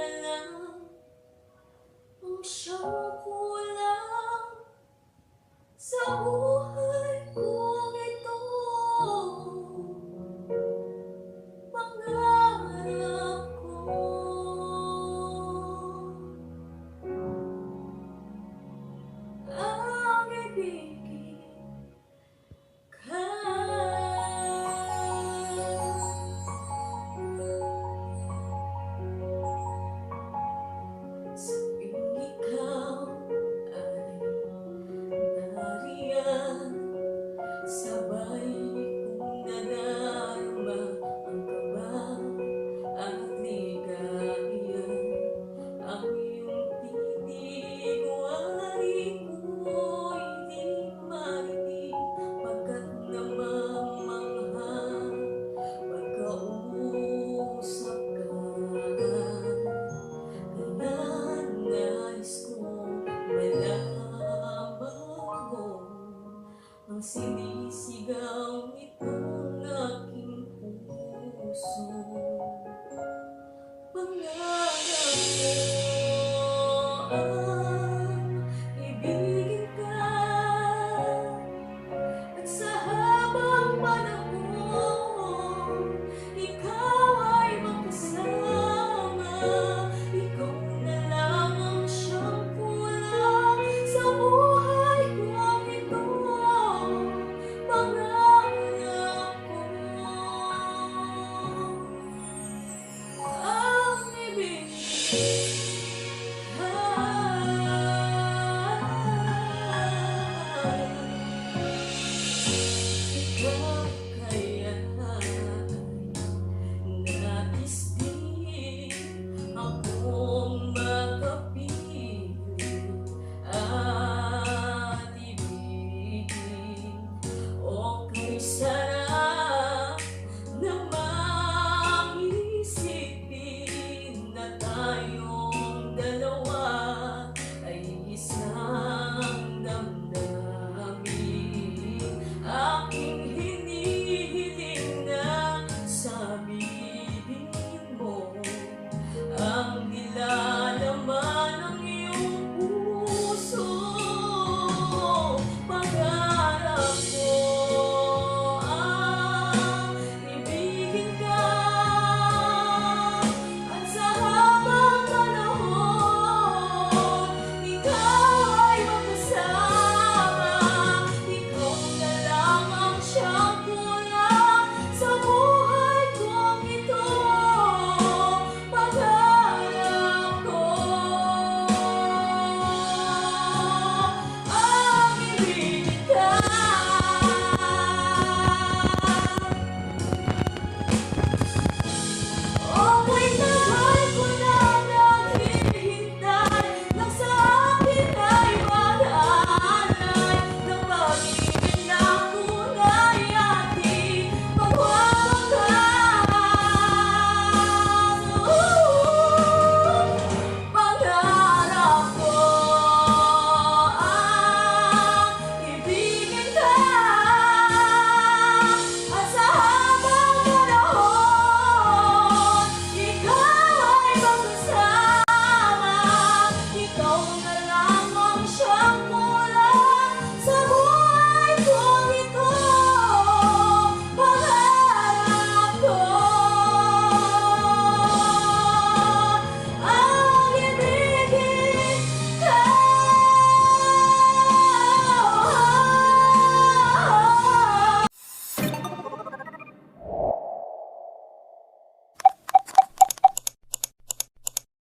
the Habang sinisigaw itong aking puso. Pangarap ko ang ibigin ka. At sa habang panahon